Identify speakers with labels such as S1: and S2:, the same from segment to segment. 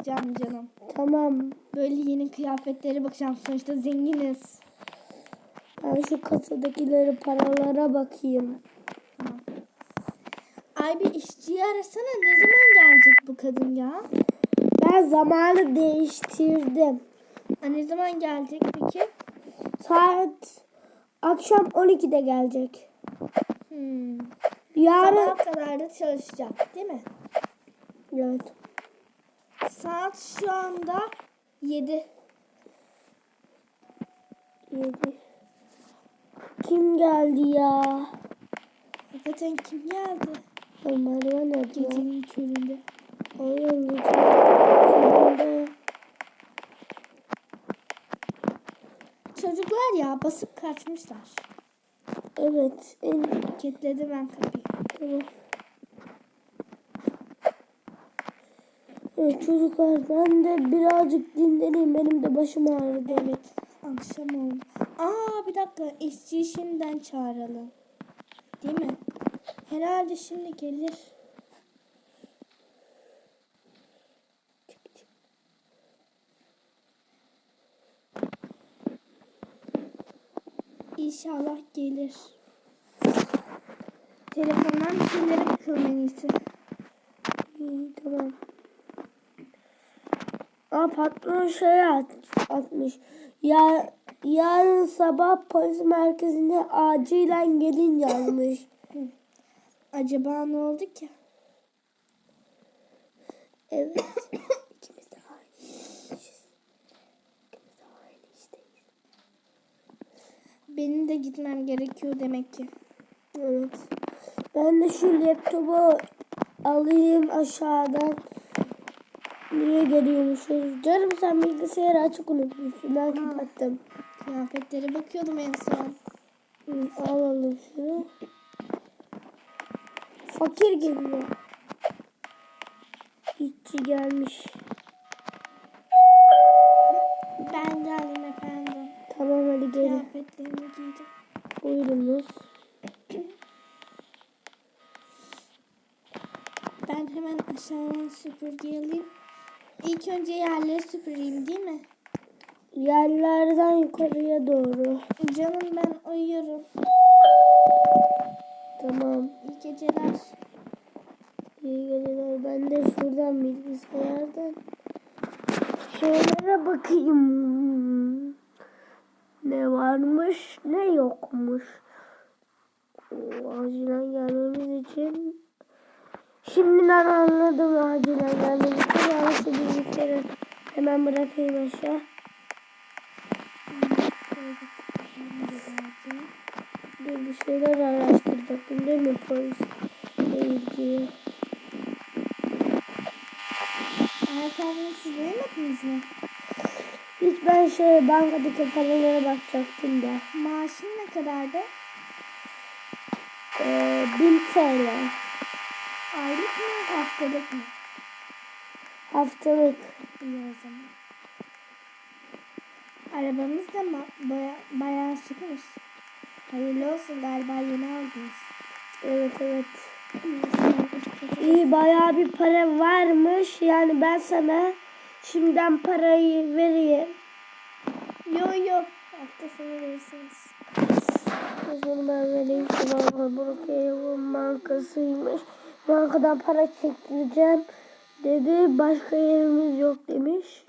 S1: bakacağım canım.
S2: Tamam.
S1: Böyle yeni kıyafetlere bakacağım. Sonuçta zenginiz.
S2: Ben şu kasadakileri paralara bakayım.
S1: Ay bir işçiyi arasana. Ne zaman gelecek bu kadın ya?
S2: Ben zamanı değiştirdim.
S1: Aa, ne zaman gelecek peki?
S2: Saat akşam 12'de gelecek.
S1: Hmm.
S2: Yarın
S1: Sabaha kadar da çalışacak değil mi?
S2: evet.
S1: Saat şu anda 7.
S2: 7. Kim geldi ya?
S1: Hakikaten kim geldi?
S2: Merve ya?
S1: Gecenin köründe.
S2: Aynen gecenin köründe.
S1: Çocuklar ya basıp kaçmışlar.
S2: Evet. En
S1: Kilitledim ben kapıyı.
S2: tamam. Evet çocuklar ben de birazcık dinleneyim. Benim de başım ağrıdı.
S1: Evet. Akşam oldu. Aa bir dakika işçiyi şimdiden çağıralım. Değil mi? Herhalde şimdi gelir. İnşallah gelir. Telefondan bir en iyisi.
S2: İyi tamam. Aa patron şey at, atmış. Ya yarın sabah polis merkezine acilen gelin yazmış.
S1: Acaba ne oldu ki?
S2: Evet. İkimiz de aynı işteyiz. İkimiz de aynı işteyiz.
S1: Benim de gitmem gerekiyor demek ki.
S2: Evet. Ben de şu laptopu alayım aşağıdan. Niye geliyormuşuz? Canım sen bilgisayarı açık unutmuşsun. Ben kapattım.
S1: Kıyafetlere bakıyordum en son.
S2: Hı, Alalım şunu. Fakir geliyor. İşçi gelmiş.
S1: Ben geldim efendim.
S2: Tamam hadi gelin.
S1: Kıyafetlerimi giydim.
S2: Buyurunuz.
S1: Ben hemen aşağıdan süpürge alayım. İlk önce yerleri süpüreyim değil mi?
S2: Yerlerden yukarıya doğru.
S1: Canım ben uyuyorum.
S2: Tamam.
S1: İyi geceler.
S2: İyi geceler. Ben de şuradan bilgisayardan şeylere bakayım. Ne varmış ne yokmuş. Oo, acilen gelmemiz için şimdiden anladım acilen gelmemiz için. Yalnız şu bilgisayarı hemen bırakayım aşağı. Dur bir şeyler araştıracaktım değil mi polis? ilgili.
S1: Efendim siz uyumadınız mı?
S2: Hiç ben şey bankadaki paralara bakacaktım da.
S1: Maaşın ne kadardı?
S2: Ee, 1000 TL
S1: Aylık mı haftalık mı?
S2: haftalık.
S1: İyi o zaman. Arabanız da ma baya bayağı çıkmış. Hayırlı olsun galiba yeni aldınız.
S2: Evet evet. İyi bayağı bir para varmış. Yani ben sana şimdiden parayı vereyim.
S1: Yo yo. Hafta sonu verirsiniz.
S2: Bunu ben vereyim. Bankasıymış. Bankadan para çektireceğim dedi. Başka yerimiz yok demiş.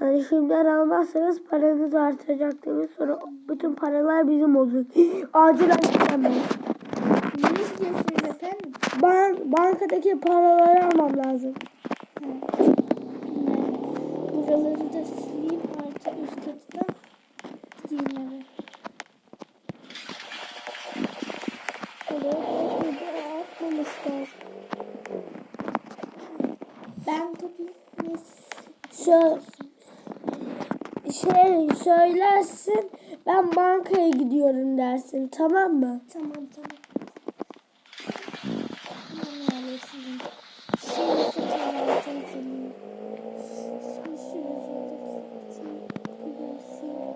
S2: Yani şimdiden almazsanız paranız artacak demiş. Sonra bütün paralar bizim olacak. Acilen gideceğim ben.
S1: Ne istiyorsunuz efendim?
S2: Ban bankadaki paraları almam lazım.
S1: Buraları da sileyim artık üst katı da gideyim eve.
S2: Evet, evet, atmaması lazım.
S1: Ben kapıyı neyse.
S2: Şey söylersin ben bankaya gidiyorum dersin tamam mı?
S1: Tamam. Tamam yani sileyim. Şimdi şu kahvaltıyı sileyim. Şimdi şu yüzümü de sileyim. Gülümseyeyim.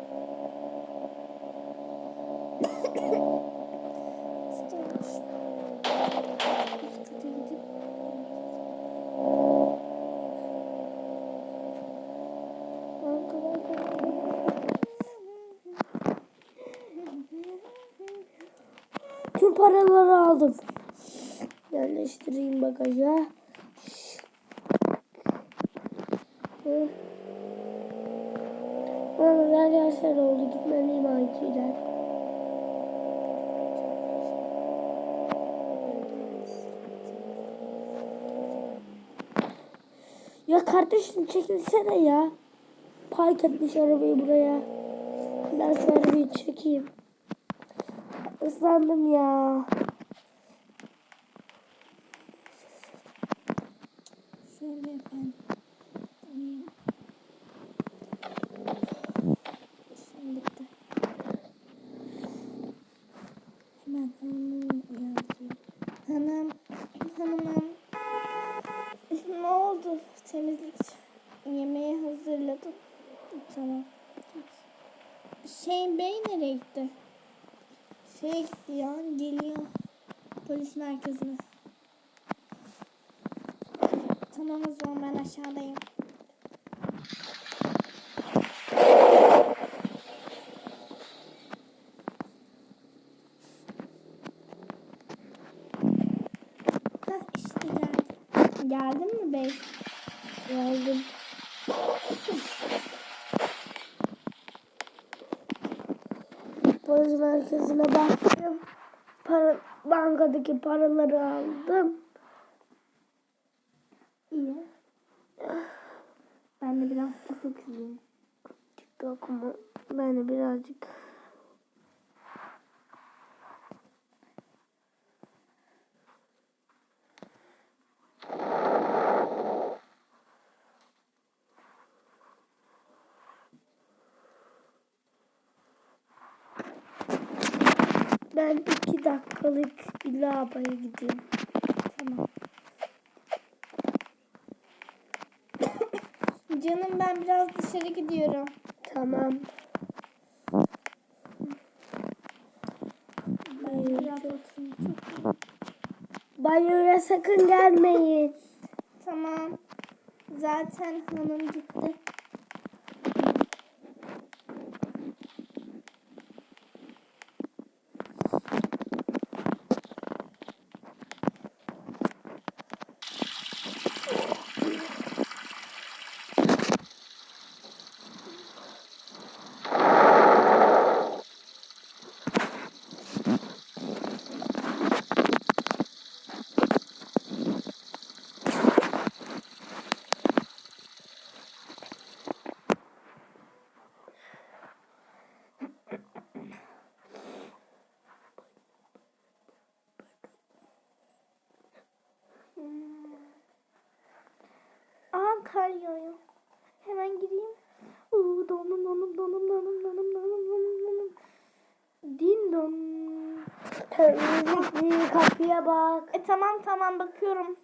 S1: Hasta olmuş. Üst kata gidip
S2: kadar kolay. Tüm paraları aldım. Yerleştireyim bagaja. Ama yer yersen oldu. Gitmeliyim acilen. Ya kardeşim çekilsene ya. Park etmiş arabayı buraya. Ben şu arabayı çekeyim. Islandım ya.
S1: Şöyle yapayım. Uyuyayım. Şimdi bitti. Hemen hanımı. Hanım, hanımım. ne oldu? Temizlik yemeği hazırladım. Tamam. Şey bey nereye gitti? Şey bir geliyor polisin arkasına. Tamam o zaman ben aşağıdayım.
S2: Merkezine baktım. Para, bankadaki paraları aldım.
S1: İyi. Ben de biraz TikTok izleyeyim.
S2: TikTok mu? Ben de birazcık. Ben iki dakikalık bir lavaboya gideyim.
S1: Tamam. Canım ben biraz dışarı gidiyorum.
S2: Tamam.
S1: Ben biraz oturayım. Çok
S2: Banyoya sakın gelmeyin.
S1: Tamam. Zaten hanım gitti. Aa kar yağıyor. Hemen gireyim. Uuu donum donum donum donum donum donum donum donum. Din don.
S2: Temizlikli kapıya bak.
S1: E tamam tamam bakıyorum.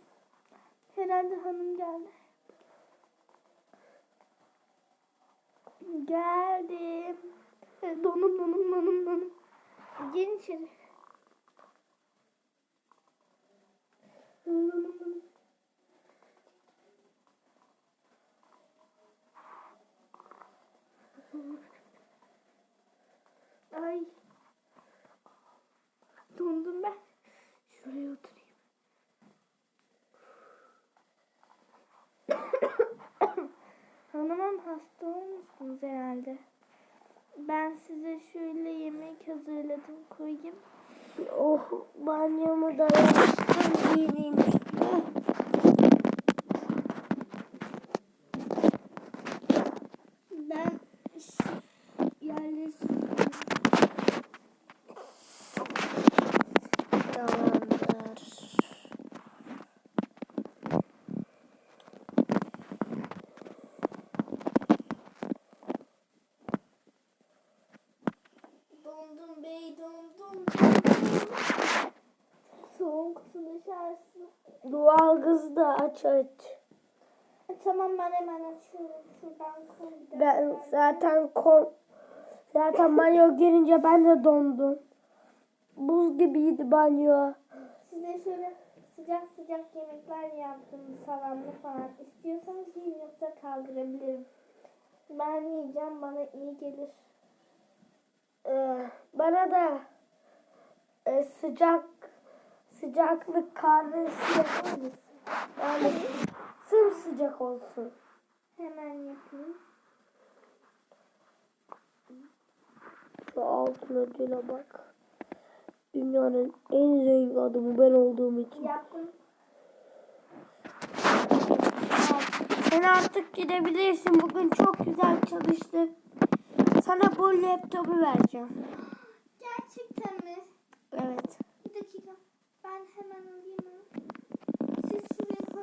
S1: Herhalde hanım geldi. Geldim. E, donum donum donum donum. Girin içeri. Donum donum. Ay. Dondum ben. Şuraya oturayım. Hanımım hasta olmuşsunuz herhalde. Ben size şöyle yemek hazırladım koyayım.
S2: Oh banyomu da yaptım giyineyim üstüne.
S1: Ben ş- yerleri süpürüyorum.
S2: Tamamdır.
S1: Dondum bey dondum. dondum. Soğuktu dışarısı.
S2: Doğal gazı da aç aç.
S1: Tamam ben hemen açıyorum. Şuradan.
S2: Ben zaten kon zaten banyo girince ben de dondum. Buz gibiydi banyo.
S1: Size şöyle sıcak sıcak yemekler yaptım. Salamlı falan. İstiyorsanız yiyin yoksa kaldırabilirim. Ben yiyeceğim bana iyi gelir.
S2: Ee, bana da e, sıcak sıcaklık kahvesi yapar mısın? Yani sımsıcak olsun.
S1: Hemen yapayım.
S2: Şu altın ödüle bak. Dünyanın en zengin adamı ben olduğum için.
S1: Yaptım.
S2: Sen artık gidebilirsin. Bugün çok güzel çalıştık. Sana bu laptopu vereceğim.
S1: Gerçekten mi?
S2: Evet.
S1: Bir dakika. Ben hemen alayım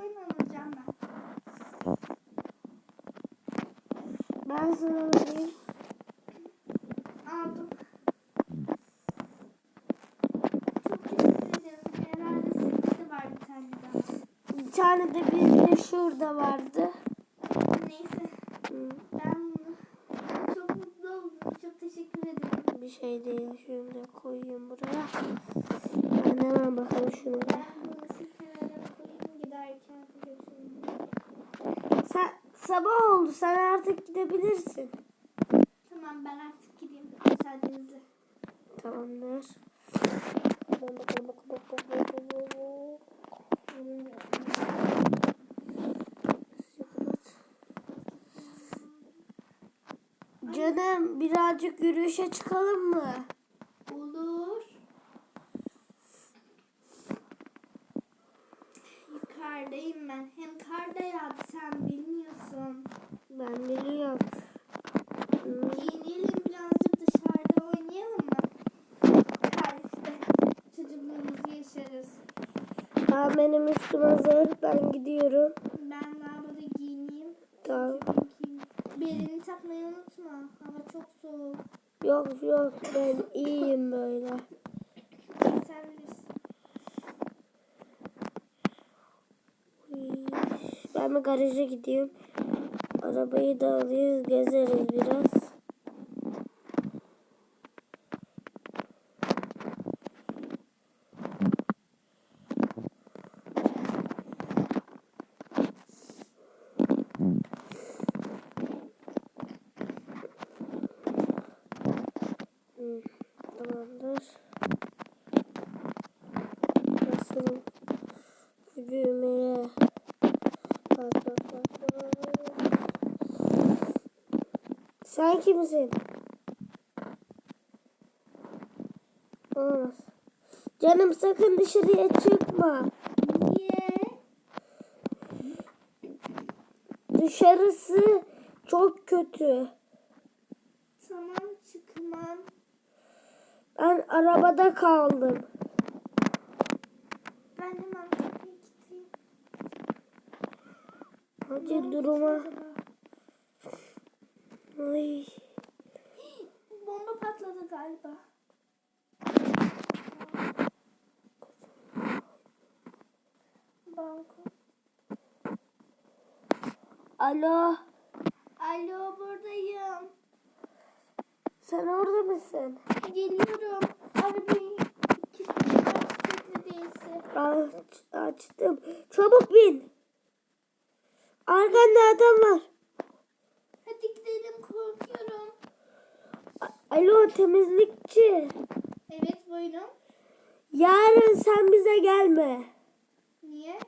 S1: alacağım ben.
S2: Ben vereyim.
S1: Aldım. Çok teşekkür ederim. Herhalde sizde de var bir tane daha.
S2: Bir tane de bizde şurada vardı.
S1: Neyse.
S2: Hı,
S1: Ben bunu çok mutlu oldum. Çok teşekkür ederim.
S2: Bir şey değil. Şunu da koyayım buraya. Ben hemen bakalım şunu da.
S1: Ben bunu şifrelere koyayım giderken götüreyim.
S2: Sen, sabah oldu. Sen artık gidebilirsin.
S1: Tamam ben artık gideyim. Müsaadenizle.
S2: Tamamdır. Canım birazcık yürüyüşe çıkalım mı?
S1: Olur. Yukarıdayım ben. Hem kar da yağdı sen bilmiyorsun.
S2: Ben biliyorum. Hmm,
S1: Giyinelim birazcık dışarıda oynayalım mı? Kar işte. Çocukluğumuzu yaşarız.
S2: Tamam benim üstüm hazır. Ben gidiyorum.
S1: Ben lavaboda giyineyim.
S2: Tamam.
S1: Belini takmayı unutma. Hava çok soğuk.
S2: Yok yok ben iyiyim böyle.
S1: Sen bilirsin.
S2: Ben bir garaja gideyim. Arabayı da alırız gezeriz biraz. Hı, Tamamdır. Basalım. Şu düğmeye. Bak bak bak bak. Kimsin? Olmaz. Canım sakın dışarıya çıkma.
S1: Niye?
S2: Dışarısı çok kötü.
S1: Tamam çıkmam.
S2: Ben arabada kaldım.
S1: Ben hemen kapıyı kilitleyeyim.
S2: Acil duruma. Ay.
S1: Bomba patladı galiba. Banko.
S2: Alo.
S1: Alo buradayım.
S2: Sen orada mısın?
S1: Geliyorum. Arabayı.
S2: Aç, açtım. Çabuk bin. Arkanda adam var.
S1: Hadi gidelim korkuyorum.
S2: A- Alo temizlikçi.
S1: Evet buyurun.
S2: Yarın sen bize gelme.
S1: Niye?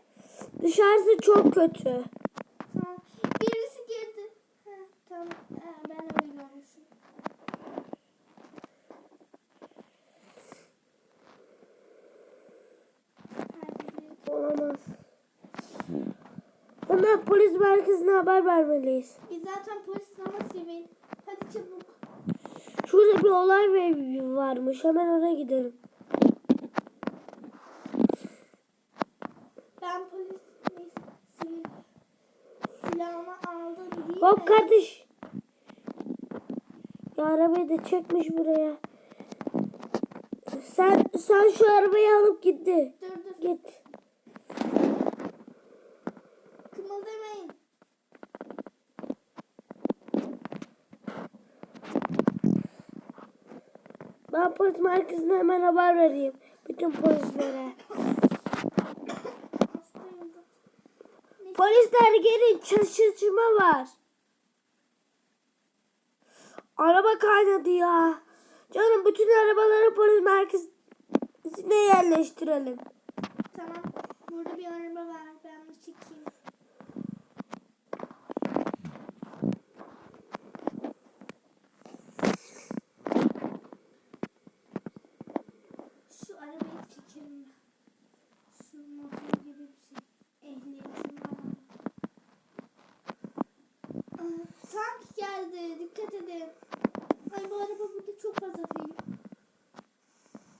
S2: Dışarısı çok kötü.
S1: Tamam. Birisi girdi. Ha, tamam. Ha, ben öyle. Perdeleri-
S2: Olamaz. Hemen polis merkezine haber vermeliyiz.
S1: Biz zaten polis ama sivil.
S2: Şurada bir olay varmış. Hemen oraya gidelim.
S1: Ben polis sivil. Silahımı aldım değil mi?
S2: Hop kardeş. Ya arabayı da çekmiş buraya. Sen sen şu arabayı alıp gitti.
S1: Dur dur.
S2: Git. Ben polis merkezine hemen haber vereyim. Bütün polislere. Polisler gelin çatışma var. Araba kaynadı ya. Canım bütün arabaları polis merkezine yerleştirelim.
S1: Tamam. Burada bir araba var. Ben bunu çekeyim. Şu arabayı çekelim. Şu motor gibi bir şey. Ehliyetim var. Aa, Tank geldi. Dikkat edin. Ay bu araba burada çok fazla kayıyor.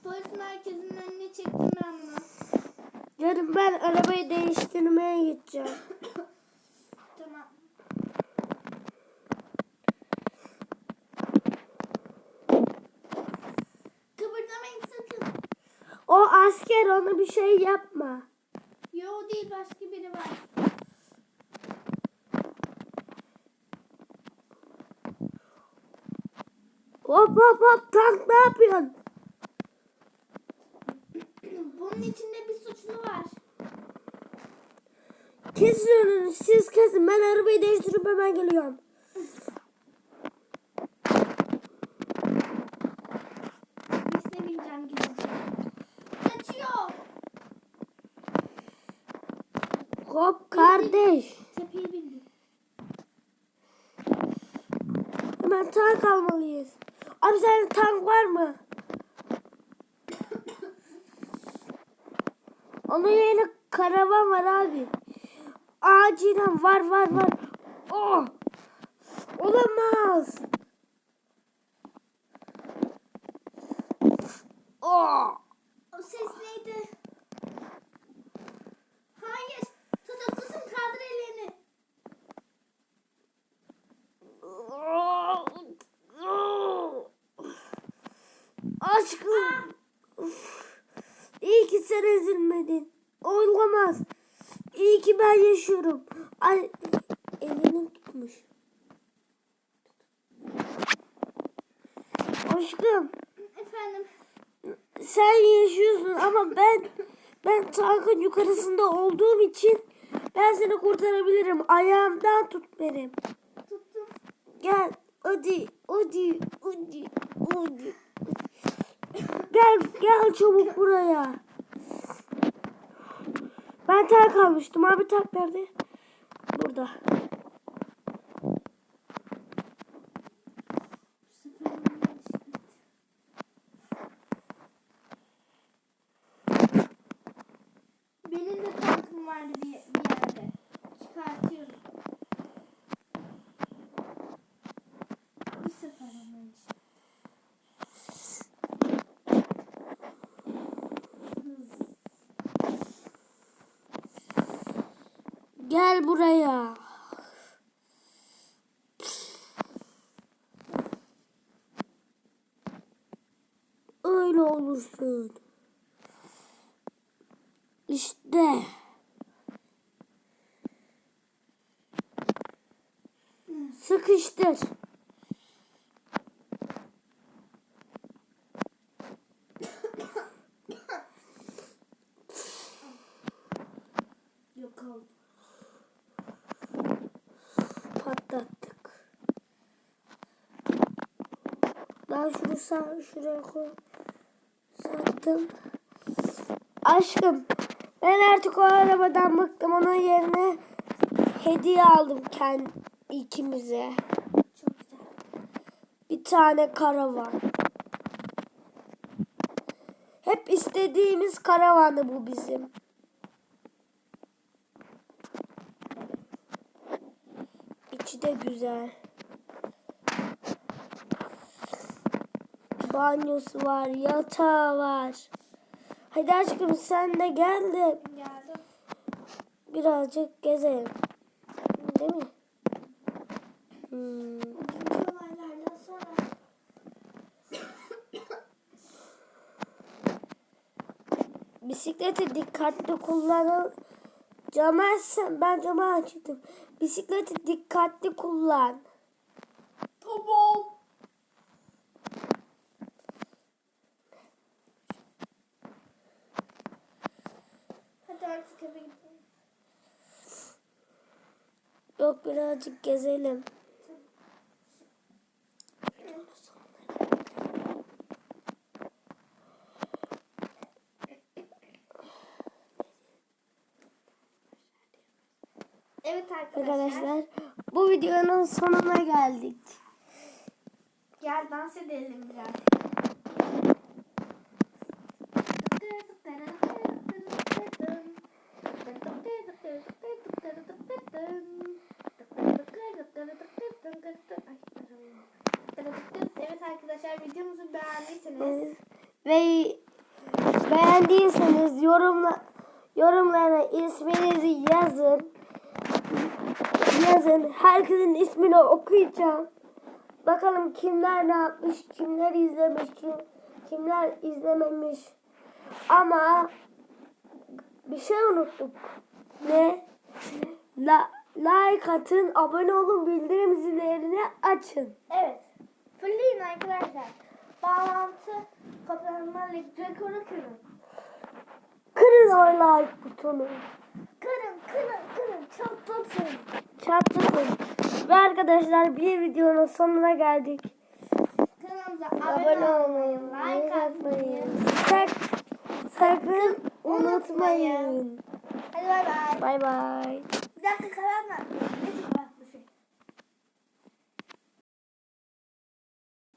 S1: Polis merkezinin önüne çektim ben bunu.
S2: Canım ben arabayı değiştirmeye gideceğim.
S1: Tamam. Kıpırdamayın sakın.
S2: O asker ona bir şey yapma.
S1: Yo değil başka biri var.
S2: Hop hop hop tank ne yapıyorsun?
S1: Bunun içinde bir suçlu var.
S2: Kesin önünü siz kesin ben arabayı değiştirip hemen geliyorum.
S1: Birisine bineceğim gideceğim. Kaçıyor.
S2: Hop kardeş.
S1: Tepeye bindim.
S2: Hemen tank almalıyız. Abi sende tank var mı? Onun yerine karavan var abi. Acilen var var var. Oh! Olamaz. Oh!
S1: O ses neydi? Hayır. Tutuklusun kaldır ellerini.
S2: Aşkım. İyi ki sen ezilmedin. Olamaz. İyi yaşıyorum. Ay, elini tutmuş. Aşkım
S1: Efendim.
S2: sen yaşıyorsun ama ben ben tankın yukarısında olduğum için ben seni kurtarabilirim. Ayağımdan tut benim.
S1: Tuttum.
S2: Gel hadi hadi hadi hadi. Gel gel çabuk buraya. Ben tak almıştım. Abi tak nerede? Burada.
S1: Bu sefer olmamış. Benim de tankım vardı bir, bir yerde. Çıkartıyorum. Bu sefer olmamış. Hız.
S2: Gel buraya. Öyle olursun. İşte. Sıkıştır.
S1: Yok oldu.
S2: patlattık. Sağ şuraya koy. Sattım. Aşkım ben artık o arabadan bıktım. Onun yerine hediye aldım kendi ikimize.
S1: Çok güzel.
S2: Bir tane karavan. Hep istediğimiz karavanı bu bizim. İçi de güzel. Banyosu var, yatağı var. Hadi aşkım sen de gel de
S1: Geldim.
S2: birazcık gezelim. Değil mi? Hmm. Bisikleti dikkatli kullanın. Camı açsam ben camı açtım. Bisikleti dikkatli kullan. Birazcık gezelim. Evet arkadaşlar. arkadaşlar bu videonun sonuna geldik.
S1: Gel dans edelim biraz.
S2: Ve beğendiyseniz yorumla yorumlara isminizi yazın. Yazın. Herkesin ismini okuyacağım. Bakalım kimler ne yapmış, kimler izlemiş, kim, kimler izlememiş. Ama bir şey unuttuk. Ne? La, like atın, abone olun, bildirim zillerini açın.
S1: Evet. Fırlayın arkadaşlar. Bağlantı kapanma rekoru kırın.
S2: Kırın o like butonu.
S1: Kırın kırın kırın çatlatın.
S2: Çatlatın. Ve arkadaşlar bir videonun sonuna geldik.
S1: Kanalımıza
S2: Abone
S1: abone
S2: olmayı,
S1: like atmayı.
S2: Sak, sakın unutmayın.
S1: Hadi bay bay.
S2: Bay bay.
S1: Bir dakika çıkar?